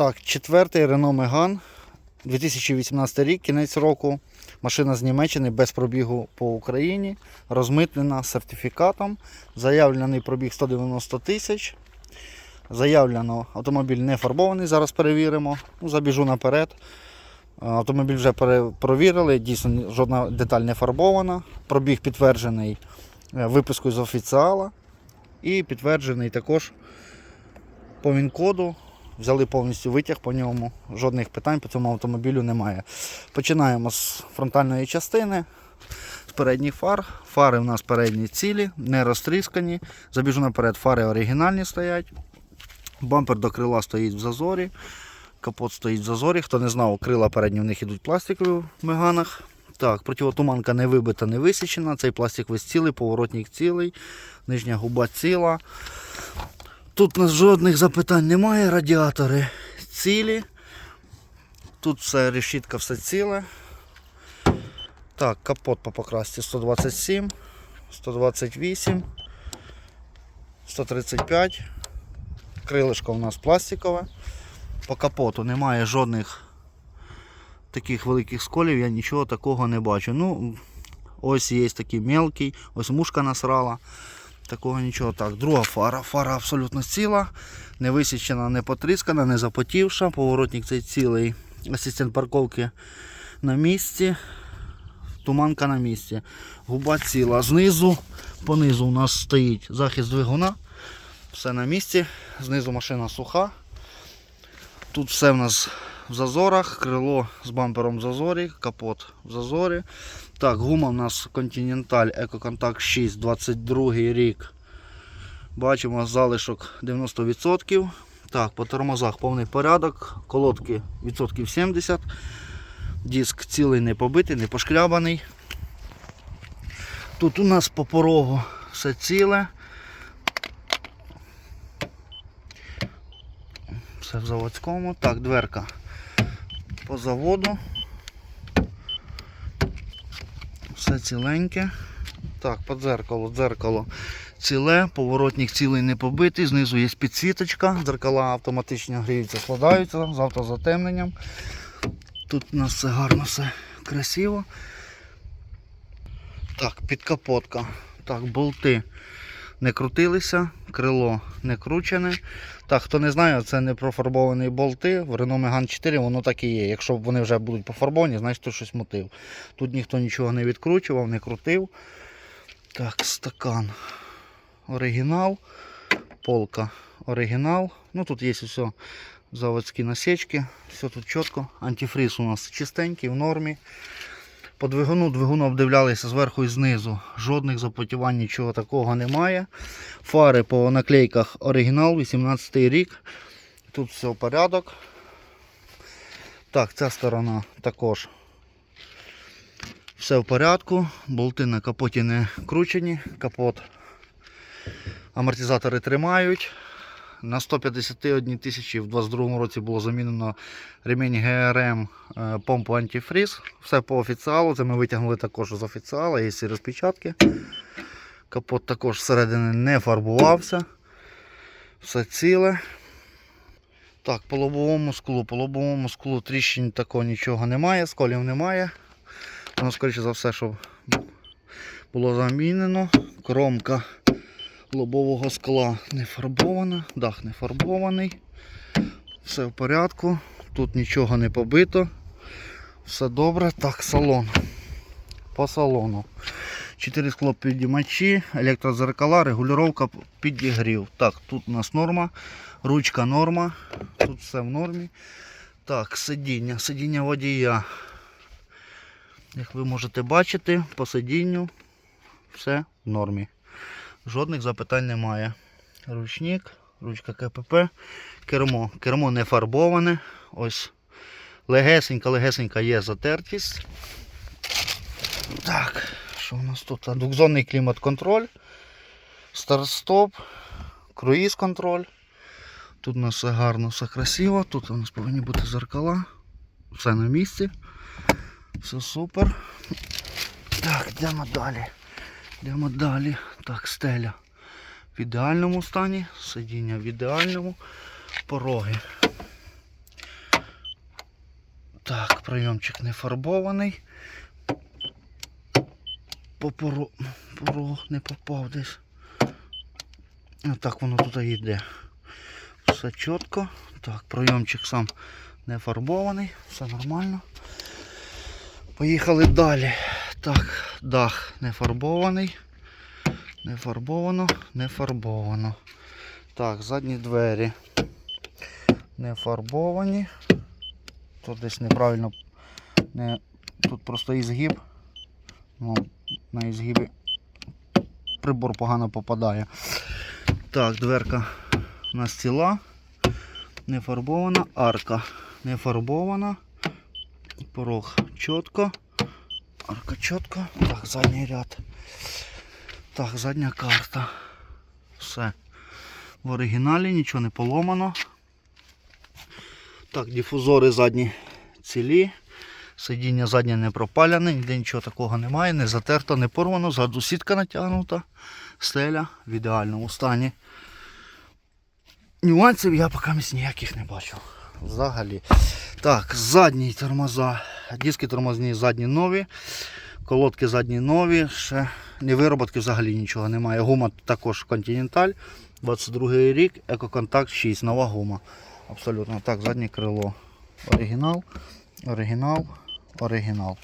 Так, четвертий Renault Megane, 2018 рік, кінець року. Машина з Німеччини без пробігу по Україні, розмитнена сертифікатом. Заявлений пробіг 190 тисяч. Заявлено, автомобіль не фарбований, зараз перевіримо. Ну, забіжу наперед. Автомобіль вже пере- провірили, дійсно жодна деталь не фарбована. Пробіг підтверджений е, випискою з офіціала. І підтверджений також по ВІН-коду. Взяли повністю витяг по ньому. Жодних питань по цьому автомобілю немає. Починаємо з фронтальної частини, з передніх фар. Фари у нас передні цілі, не розтріскані. Забіжу наперед, фари оригінальні стоять. Бампер до крила стоїть в зазорі. Капот стоїть в зазорі. Хто не знав, крила передні в них ідуть пластикові в меганах. Так, противотуманка не вибита, не висічена. Цей пластик весь цілий, поворотник цілий, нижня губа ціла. Тут у нас жодних запитань немає, радіатори цілі. Тут все решітка, все ціле. Так, капот по покрасці 127, 128, 135. Крилишко у нас пластикове. По капоту немає жодних таких великих сколів, я нічого такого не бачу. Ну, ось є такий мелкий, ось мушка насрала. Такого нічого. Так, друга фара. Фара абсолютно ціла, не висічена, не потріскана, не запотівша. Поворотник цей цілий. Асистент парковки на місці. Туманка на місці. Губа ціла. Знизу, понизу у нас стоїть захист двигуна. Все на місці. Знизу машина суха. Тут все в нас в зазорах, крило з бампером в зазорі, капот в зазорі. Так, гума у нас Continental EcoContact 6, 22 рік. Бачимо залишок 90%. Так, по тормозах повний порядок, колодки відсотків 70. Диск цілий не побитий, не пошкрябаний. Тут у нас по порогу все ціле. Все в заводському. Так, дверка по заводу. Все ціленьке. Так, по дзеркалу, дзеркало ціле, поворотник цілий не побитий, знизу є підсвіточка, дзеркала автоматично гріються, складаються з автозатемненням. Тут у нас все гарно, все красиво. Так, підкапотка. Так, болти не крутилися, крило не кручене. Так, хто не знає, це не профарбовані болти. В Renault Megane 4 воно так і є. Якщо вони вже будуть пофарбовані, значить тут щось мутив. Тут ніхто нічого не відкручував, не крутив. Так, стакан. Оригінал. Полка. Оригінал. Ну тут є все заводські насічки. Все тут чітко. Антифриз у нас чистенький, в нормі. По двигуну двигуну обдивлялися зверху і знизу. Жодних запотівань, нічого такого немає. Фари по наклейках оригінал, 18 рік. Тут все в порядок. Так, ця сторона також все в порядку. Болти на капоті не кручені. Капот. Амортизатори тримають. На 151 тисячі в 22 році було замінено ремінь ГРМ е, помпу антифріз. Все по офіціалу. Це ми витягнули також з офіціала, є всі розпечатки. Капот також всередині не фарбувався. Все ціле. Так, по лобовому склу. По лобовому склу тріщин такого нічого немає, сколів немає. Воно, скоріше за все, що було замінено. Кромка лобового скла не фарбована, дах не фарбований. Все в порядку. Тут нічого не побито. Все добре. Так, салон. По салону. 4 склопідіймачі, електрозеркала, регулювання підігрів. Так, тут у нас норма, ручка норма, тут все в нормі. Так, сидіння, сидіння водія. Як ви можете бачити, по сидінню все в нормі. Жодних запитань немає. Ручник, ручка КПП, кермо. Кермо не фарбоване. Ось легесенька-легесенька є затертість. Так, що у нас тут? Двохзонний клімат-контроль, старт-стоп, круїз-контроль. Тут у нас все гарно, все красиво. Тут у нас повинні бути зеркала. Все на місці. Все супер. Так, йдемо далі. Йдемо далі. Так, стеля в ідеальному стані, сидіння в ідеальному, пороги Так, прийомчик не фарбований. По порог, порог не попав десь. Отак воно тут і йде. Все чітко. Так, прийомчик сам не фарбований, все нормально. Поїхали далі. Так, дах не фарбований. Не фарбовано, не фарбовано. Так, задні двері не фарбовані. Тут десь неправильно. Не... Тут просто ізгиб. Ну, на ізгибі прибор погано попадає. Так, дверка у нас ціла. Не фарбована. Арка не фарбована. Порог чітко. Арка чітко. Так, задній ряд. Так, задня карта. Все. В оригіналі нічого не поломано. Так, дифузори задні цілі. Сидіння заднє не пропаляне, ніде нічого такого немає, не затерто, не порвано, ззаду сітка натягнута, стеля в ідеальному стані. Нюансів я поки ніяких не бачу. Взагалі. Так, задні тормоза. Диски тормозні задні нові. Колодки задні нові. Ще не вироботки взагалі нічого немає. Гума також Continental. 22 рік, Екоконтакт 6, нова гума. Абсолютно. Так, заднє крило. Оригінал, оригінал, оригінал.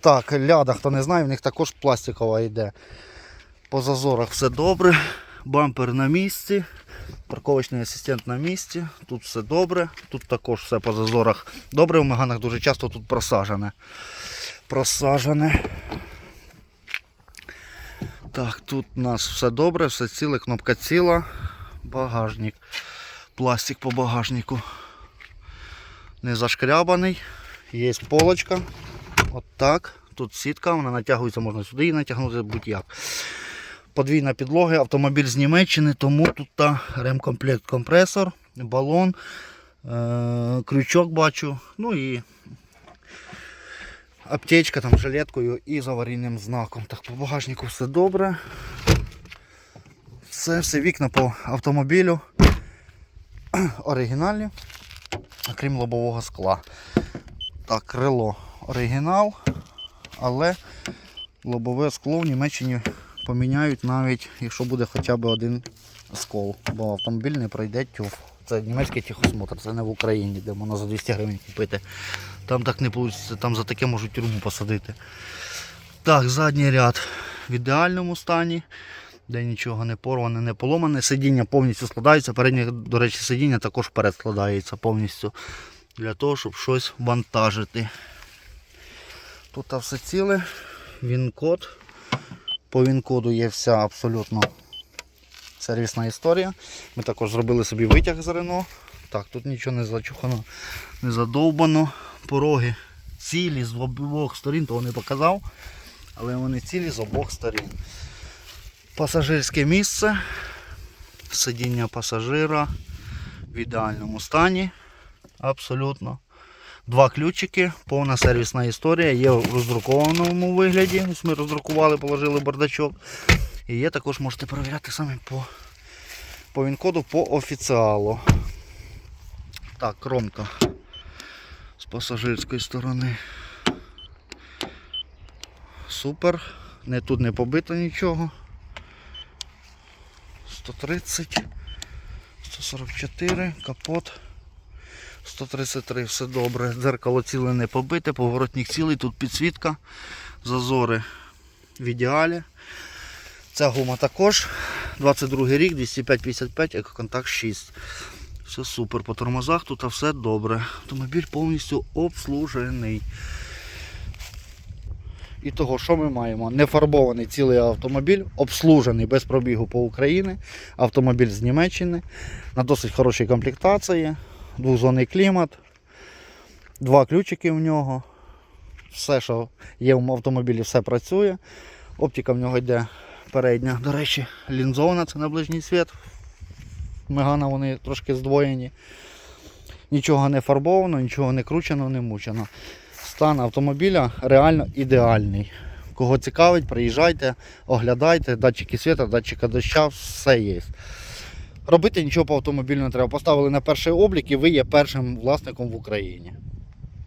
Так, ляда, хто не знає, в них також пластикова йде. По зазорах все добре. Бампер на місці. Парковочний асистент на місці. Тут все добре. Тут також все по зазорах добре. В Меганах дуже часто тут просажене. Просажене. Так, тут у нас все добре, все ціле, кнопка ціла. Багажник. Пластик по багажнику. Не зашкрябаний. Є полочка. От так. Тут сітка, вона натягується, можна сюди її натягнути будь-як. Подвійна підлога, автомобіль з Німеччини, тому тут та ремкомплект компресор, балон, е- крючок бачу, ну і аптечка там жилеткою і з аварійним знаком. Так, по багажнику все добре. Все, все вікна по автомобілю оригінальні, крім лобового скла. Так, крило оригінал, але лобове скло в Німеччині поміняють навіть, якщо буде хоча б один скол, бо автомобіль не пройде тюф. Це німецький техосмотр, це не в Україні, де можна за 200 гривень купити. Там так не вийде, там за таке можуть тюрму посадити. Так, задній ряд в ідеальному стані, де нічого не порване, не поломане. Сидіння повністю складається. Переднє, до речі, сидіння також вперед складається повністю для того, щоб щось вантажити. Тут все ціле, він-код. По він-коду є вся абсолютно сервісна історія. Ми також зробили собі витяг з Рено. Так, тут нічого не зачухано, не задовбано. Пороги цілі з обох сторін, того не показав, але вони цілі з обох сторін. Пасажирське місце, сидіння пасажира в ідеальному стані. Абсолютно. Два ключики, повна сервісна історія, є в роздрукованому вигляді. Ось ми роздрукували, положили бардачок. І є також можете перевіряти самі по, по він-коду по офіціалу. Так, кромка з пасажирської сторони. Супер. Не тут не побито нічого. 130, 144, капот. 133, все добре. Дзеркало ціле не побите, поворотник цілий, тут підсвітка, зазори в ідеалі. Ця гума також. 22 рік, 205-55, екоконтакт 6. Все супер. По тормозах тут все добре. Автомобіль повністю обслужений. І того, що ми маємо? Нефарбований цілий автомобіль, обслужений без пробігу по Україні. Автомобіль з Німеччини. На досить хорошій комплектації. Двохзонний клімат. Два ключики в нього. Все, що є в автомобілі, все працює. Оптика в нього йде передня. До речі, лінзована, це на ближній світ. Мегана вони трошки здвоєні. Нічого не фарбовано, нічого не кручено, не мучено. Стан автомобіля реально ідеальний. Кого цікавить, приїжджайте, оглядайте, датчики світа, датчика доща, все є. Робити нічого по автомобілю не треба. Поставили на перший облік і ви є першим власником в Україні.